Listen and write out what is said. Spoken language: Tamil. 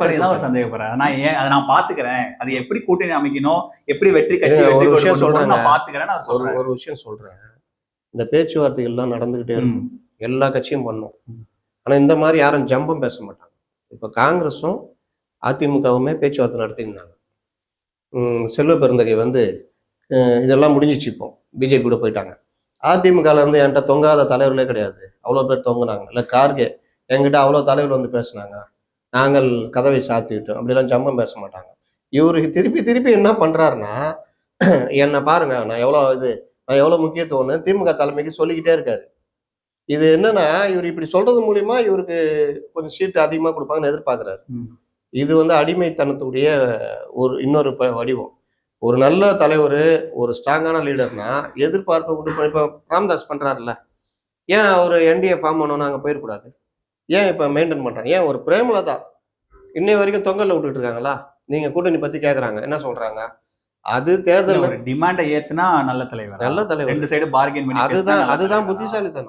தான் ஒரு சந்தேகப்படுறேன் நான் ஏன் அதை நான் பாத்துக்கிறேன். அது எப்படி கூட்டணி அமைக்கணும்? எப்படி வெற்றி கட்சி ஒரு விஷயம் சொல்றேங்க. நான் பாத்துக்கிறேன் ஒரு சொல்றேன் ஒரு விஷயம் சொல்றேன். இந்த பேச்சுவார்த்தைகள்லாம் நடந்துகிட்டே இருக்கும். எல்லா கட்சியும் பண்ணும். ஆனா இந்த மாதிரி யாரும் ஜம்பம் பேச மாட்டாங்க. இப்ப காங்கிரஸும் அதிமுகவுமே பேச்சுவார்த்தை நடத்திருந்தாங்க செல்வ பெருந்தகை வந்து இதெல்லாம் முடிஞ்சிச்சு இப்போ. பிஜேபி கூட போயிட்டாங்க. அதிமுகல இருந்து என்கிட்ட தொங்காத தலைவர்களே கிடையாது. அவ்வளோ பேர் தொங்குனாங்க. இல்லை கார்கே என்கிட்ட அவ்வளோ தலைவர் வந்து பேசுனாங்க. நாங்கள் கதவை சாத்திவிட்டோம் அப்படிலாம் ஜம்பம் பேச மாட்டாங்க. இவருக்கு திருப்பி திருப்பி என்ன பண்றாருன்னா என்னை பாருங்க நான் எவ்வளோ இது நான் எவ்வளோ முக்கியத்துவம்னு திமுக தலைமைக்கு சொல்லிக்கிட்டே இருக்காரு. இது என்னன்னா இவர் இப்படி சொல்றது மூலியமா இவருக்கு கொஞ்சம் சீட்டு அதிகமாக கொடுப்பாங்கன்னு எதிர்பார்க்குறாரு. இது வந்து அடிமைத்தனத்துடைய ஒரு இன்னொரு வடிவம். ஒரு நல்ல தலைவர் ஒரு ஸ்ட்ராங்கான லீடர்னா எதிர்பார்ப்பு இப்போ ராம்தாஸ் பண்றாருல்ல. ஏன் அவர் என்டிஏ ஃபார்ம் பண்ணோம் நாங்கள் போயிடக்கூடாது? ஏன் இப்போ மெயின்டைன் பண்றாங்க? ஏன் ஒரு பிரேமலதா? இன்னை வரைக்கும் தொங்கல்ல விட்டுட்டு இருக்காங்களா நீங்க கூட்டணி பத்தி கேக்குறாங்க. என்ன சொல்றாங்க? அது தேர்தல் டிமாண்டை ஏத்துனா நல்ல தலைவர்? நல்ல தலைவர். ரெண்டு சைடு பார்கெயின் அதுதான் அதுதான்? புத்திசாலித்தனம்.